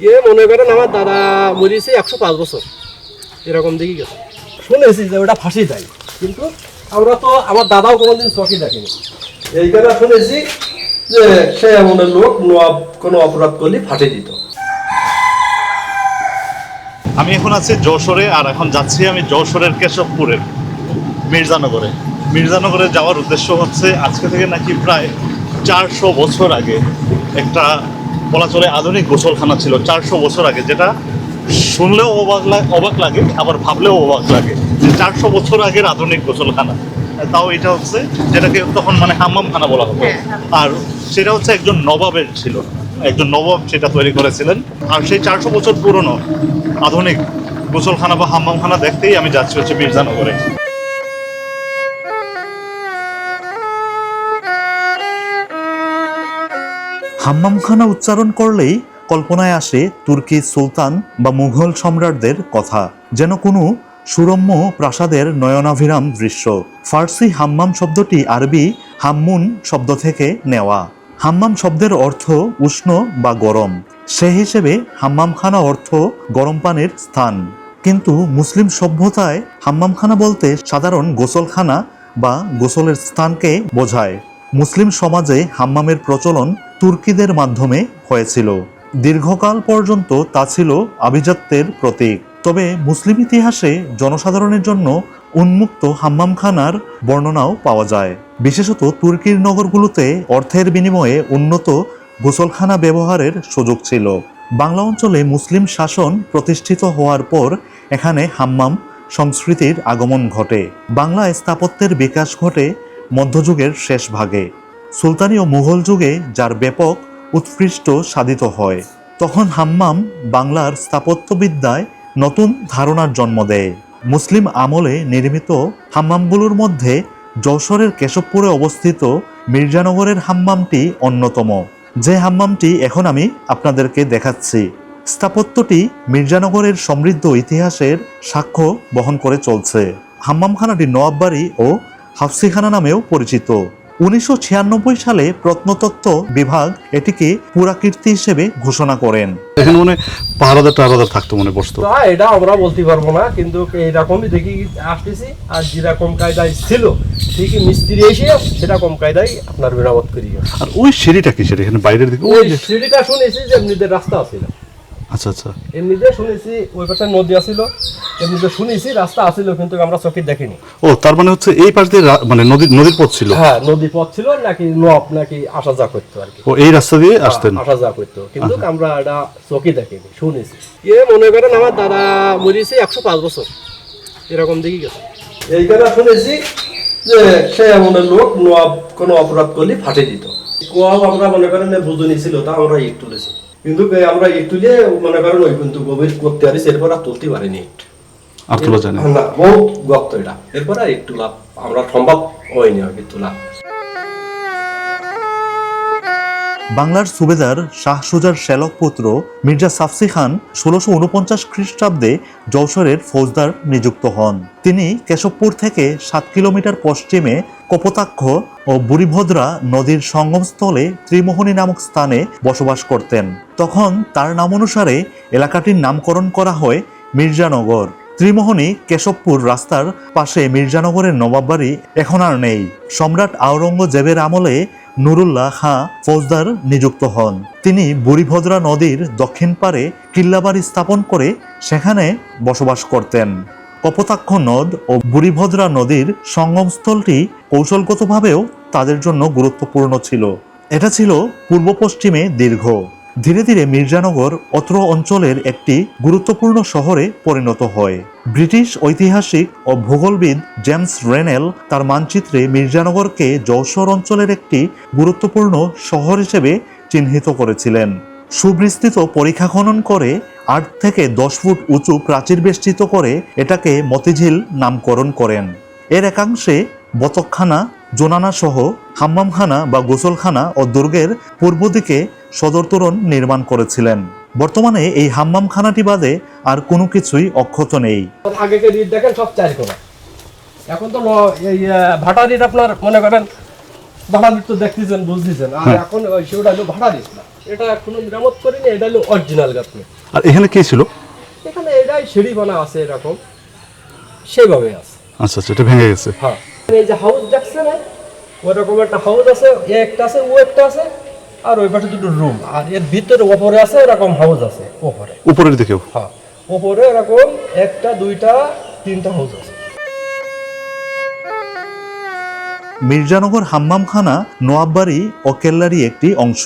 এ মনে করেন আমার দাদা মরিয়েছে একশো পাঁচ বছর। এরকম দিকে গেছে। শুনেছি যে ওটা ফাঁসি দেয়। কিন্তু আমরা তো আমার দাদাও কোনোদিন চকি দেখেনি। এইখানে শুনেছি যে সে এমন লোক কোনো অপরাধ করলে ফাঁসি দিত। আমি এখন আছি যশোরে, আর এখন যাচ্ছি আমি যশোরের কেশবপুরের মির্জানগরে। মির্জানগরে যাওয়ার উদ্দেশ্য হচ্ছে আজকে থেকে নাকি প্রায় চারশো বছর আগে একটা বলা চলে আধুনিক গোসলখানা ছিল চারশো বছর আগে যেটা শুনলেও অবাক লাগে অবাক লাগে আবার ভাবলেও অবাক লাগে যে চারশো বছর আগের আধুনিক গোসলখানা। তাও এটা হচ্ছে যেটাকে তখন মানে হাম্মামখানা বলা হতো। আর সেটা হচ্ছে একজন নবাবের ছিল একজন নবাব সেটা তৈরি করেছিলেন। আর সেই চারশো বছর পুরনো আধুনিক গোসলখানা বা হাম্মামখানা দেখতেই আমি যাচ্ছি হচ্ছে মির্জানগরে। হাম্মামখানা উচ্চারণ করলেই কল্পনায় আসে তুর্কি সুলতান বা মুঘল সম্রাটদের কথা, যেন কোনো সুরম্য প্রাসাদের নয়নাভিরাম দৃশ্য। ফার্সি হাম্মাম শব্দটি আরবি হাম্মুন শব্দ থেকে নেওয়া। হাম্মাম শব্দের অর্থ উষ্ণ বা গরম। সে হিসেবে হাম্মামখানা অর্থ গরম পানির স্থান। কিন্তু মুসলিম সভ্যতায় হাম্মামখানা বলতে সাধারণ গোসলখানা বা গোসলের স্থানকে বোঝায়। মুসলিম সমাজে হাম্মামের প্রচলন তুর্কিদের মাধ্যমে হয়েছিল। দীর্ঘকাল পর্যন্ত তা ছিল আভিজাত্যের প্রতীক। তবে মুসলিম ইতিহাসে জনসাধারণের জন্য উন্মুক্ত হাম্মামখানার বর্ণনাও পাওয়া যায়। বিশেষত তুর্কির নগরগুলোতে অর্থের বিনিময়ে উন্নত গোসলখানা ব্যবহারের সুযোগ ছিল। বাংলা অঞ্চলে মুসলিম শাসন প্রতিষ্ঠিত হওয়ার পর এখানে হাম্মাম সংস্কৃতির আগমন ঘটে। বাংলায় স্থাপত্যের বিকাশ ঘটে মধ্যযুগের শেষ ভাগে। সুলতানি ও মুঘল যুগে যার ব্যাপক উৎকৃষ্ট সাধিত হয়, তখন হাম্মাম বাংলার স্থাপত্যবিদ্যায় নতুন ধারণার জন্ম দেয়। মুসলিম আমলে নির্মিত হাম্মামগুলোর মধ্যে যশোরের কেশবপুরে অবস্থিত মির্জানগরের হাম্মামটি অন্যতম। যে হাম্মামটি এখন আমি আপনাদেরকে দেখাচ্ছি। স্থাপত্যটি মির্জানগরের সমৃদ্ধ ইতিহাসের সাক্ষ্য বহন করে চলছে। হাম্মামখানাটি নওয়াববাড়ি ও হাফসিখানা নামেও পরিচিত। উনিশশো ছিয়ানব্বই সালে প্রত্নতত্ত্ব বিভাগ এটিকে পুরাকীর্তি হিসেবে ঘোষণা করেন। এখানে মনে পাহারাদার টাহারাদার থাকতো মনে বসতো এটা আমরা বলতে পারব না কিন্তু এইরকমই দেখি আসতেছি আর যেরকম কায়দায় ছিল ঠিকই মিস্ত্রি এসে সেরকম কায়দায় আপনার মেরামত করি। আর ওই সিঁড়িটা কি সেটা এখানে বাইরের দিকে? ওই সিঁড়িটা শুনেছি যে এমনিতে রাস্তা আছিল আচ্ছা আচ্ছা। এমনিতে শুনেছি ওই পাশে নদী আছিল এমনিতে শুনেছি রাস্তা আছিল কিন্তু আমরা চোখে দেখিনি। ও তার মানে হচ্ছে এই পাশ দিয়ে মানে নদীর নদীর পথ ছিল? হ্যাঁ নদী পথ ছিল নাকি নব নাকি আসা যা করতো আর কি। ও এই রাস্তা দিয়ে আসতেন? আসা যা করতো। কিন্তু আমরা এটা চোখে দেখিনি শুনেছি। এ মনে করেন আমার দাদা মরিয়েছে একশো পাঁচ বছর। এরকম দিকে গেছে। এইখানে শুনেছি যে সে এমন লোক নোয়াব কোনো অপরাধ করলে ফাটে দিত। কোয়াও আমরা মনে করেন বুঝুনি ছিল তা আমরা ইট তুলেছি। কিন্তু আমরা ইট তুলে মনে করেন ওই কিন্তু গভীর করতে পারিস এরপর আর তুলতে পারিনি ইট। আর তোলা যায় না না বহুত গপ্ত এটা। এরপর একটু লাভ আমরা সম্ভব হয়নি আর কি তোলা বাংলার সুবেদার শাহ সুজার শ্যালক পুত্র মির্জা সাফসি খান ষোলোশো উনপঞ্চাশ খ্রিস্টাব্দে যশোরের ফৌজদার নিযুক্ত হন। তিনি কেশবপুর থেকে সাত কিলোমিটার পশ্চিমে কপোতাক্ষ ও বুড়িভদ্রা নদীর সঙ্গমস্থলে ত্রিমোহনী নামক স্থানে বসবাস করতেন। তখন তার নাম অনুসারে এলাকাটির নামকরণ করা হয় মির্জানগর। ত্রিমোহনী কেশবপুর রাস্তার পাশে মির্জানগরের নবাব বাড়ি এখন আর নেই। সম্রাট আওরঙ্গজেবের আমলে নুরুল্লাহ খাঁ ফৌজদার নিযুক্ত হন। তিনি বুড়িভদ্রা নদীর দক্ষিণ পারে কিল্লাবাড়ি স্থাপন করে সেখানে বসবাস করতেন। কপোতাক্ষ নদ ও বুড়িভদ্রা নদীর সঙ্গমস্থলটি কৌশলগতভাবেও তাদের জন্য গুরুত্বপূর্ণ ছিল। এটা ছিল পূর্ব পশ্চিমে দীর্ঘ। ধীরে ধীরে মির্জানগর অত্র অঞ্চলের একটি গুরুত্বপূর্ণ শহরে পরিণত হয়। ব্রিটিশ ঐতিহাসিক ও ভূগোলবিদ জেমস রেনেল তার মানচিত্রে মির্জানগরকে যশোর অঞ্চলের একটি গুরুত্বপূর্ণ শহর হিসেবে চিহ্নিত করেছিলেন। সুবিস্তৃত পরীক্ষা খনন করে আট থেকে দশ ফুট উঁচু প্রাচীর বেষ্টিত করে এটাকে মতিঝিল নামকরণ করেন। এর একাংশে বতকখানা জোনানা সহ হাম্মামখানা বা গোসলখানা ও দুর্গের পূর্ব দিকে সদর তোরণ নির্মাণ করেছিলেন। বর্তমানে এই হাম্মামখানাটি বাদে আর কোনো কিছুই অক্ষত নেই। রিট দেখেন সব চার কোনা এখন তো এই ভাটা রিট আপনার মনে করেন ভাড়া তো দেখতেছেন বুঝতেছেন। আর হ্যাঁ। এখন সেটা হলো ভাড়া না। এটা এখনও মেরামত করিনি এটা হলো অরিজিনাল গাছনি আর এখানে কে ছিল? এখানে এটাই সিঁড়ি বানা আছে এরকম। সেইভাবে আছে। আচ্ছা আচ্ছা এটা ভেঙে গেছে। হ্যাঁ। এই যে হাউস দেখছেন ওরকম একটা হাউস আছে এ একটা আছে ও একটা আছে। আর ওই পাশে দুটো রুম আর এর ভিতরে ওপরে আছে এরকম হাউস আছে ওপরে। উপরের দিকেও? হ্যাঁ ওপরে এরকম একটা দুইটা তিনটা হাউস আছে। মির্জানগর হাম্মামখানা নোয়াববাড়ি ও কেল্লারই একটি অংশ।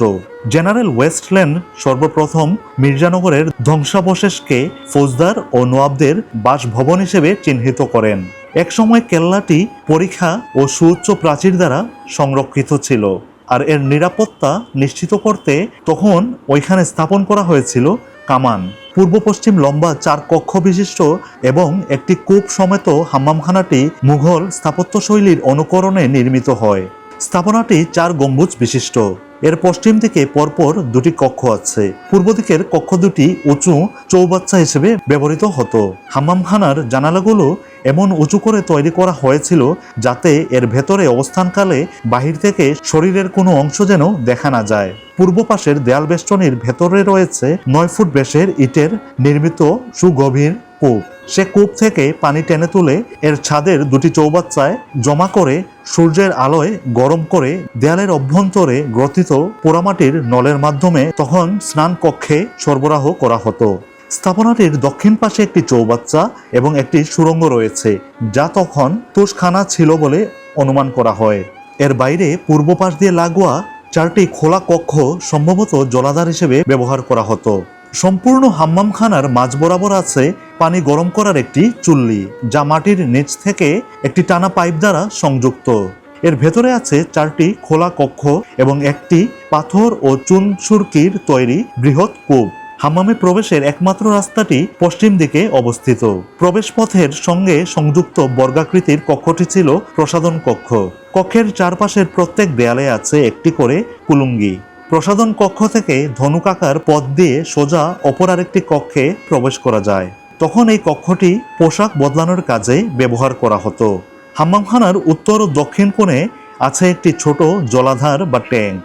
জেনারেল ওয়েস্টল্যান্ড সর্বপ্রথম মির্জানগরের ধ্বংসাবশেষকে ফৌজদার ও নোয়াবদের বাসভবন হিসেবে চিহ্নিত করেন। একসময় কেল্লাটি পরীক্ষা ও সুউচ্চ প্রাচীর দ্বারা সংরক্ষিত ছিল। আর এর নিরাপত্তা নিশ্চিত করতে তখন ওইখানে স্থাপন করা হয়েছিল কামান। পূর্ব পশ্চিম লম্বা চার কক্ষ বিশিষ্ট এবং একটি কূপ সমেত হাম্মামখানাটি মুঘল স্থাপত্যশৈলীর অনুকরণে নির্মিত হয়। স্থাপনাটি চার গম্বুজ বিশিষ্ট। এর পশ্চিম দিকে পরপর দুটি কক্ষ আছে। পূর্ব দিকের কক্ষ দুটি উঁচু চৌবাচ্চা হিসেবে ব্যবহৃত হতো। হাম্মামখানার জানালাগুলো এমন উঁচু করে তৈরি করা হয়েছিল যাতে এর ভেতরে অবস্থানকালে বাহির থেকে শরীরের কোনো অংশ যেন দেখা না যায়। পূর্ব পাশের দেয়াল বেষ্টনীর ভেতরে রয়েছে নয় ফুট বেশের ইটের নির্মিত সুগভীর কূপ সে কূপ থেকে পানি টেনে তুলে এর ছাদের দুটি চৌবাচ্চায় জমা করে সূর্যের আলোয় গরম করে দেয়ালের অভ্যন্তরে গ্রথিত পোড়ামাটির নলের মাধ্যমে তখন স্নান কক্ষে সরবরাহ করা হতো। স্থাপনাটির দক্ষিণ পাশে একটি চৌবাচ্চা এবং একটি সুড়ঙ্গ রয়েছে, যা তখন তুষখানা ছিল বলে অনুমান করা হয়। এর বাইরে পূর্ব পাশ দিয়ে লাগোয়া চারটি খোলা কক্ষ সম্ভবত জলাধার হিসেবে ব্যবহার করা হতো। সম্পূর্ণ হাম্মামখানার মাঝ বরাবর আছে পানি গরম করার একটি চুল্লি, যা মাটির নিচ থেকে একটি টানা পাইপ দ্বারা সংযুক্ত। এর ভেতরে আছে চারটি খোলা কক্ষ এবং একটি পাথর ও চুন সুরকির তৈরি বৃহৎ কূপ। হাম্মামে প্রবেশের একমাত্র রাস্তাটি পশ্চিম দিকে অবস্থিত। প্রবেশ পথের সঙ্গে সংযুক্ত বর্গাকৃতির কক্ষটি ছিল প্রসাদন কক্ষ। কক্ষের চারপাশের প্রত্যেক দেয়ালে আছে একটি করে কুলুঙ্গি। প্রসাদন কক্ষ থেকে ধনুকাকার পথ দিয়ে সোজা অপর আরেকটি কক্ষে প্রবেশ করা যায়। তখন এই কক্ষটি পোশাক বদলানোর কাজে ব্যবহার করা হতো। হাম্মামখানার উত্তর ও দক্ষিণ কোণে আছে একটি ছোট জলাধার বা ট্যাঙ্ক।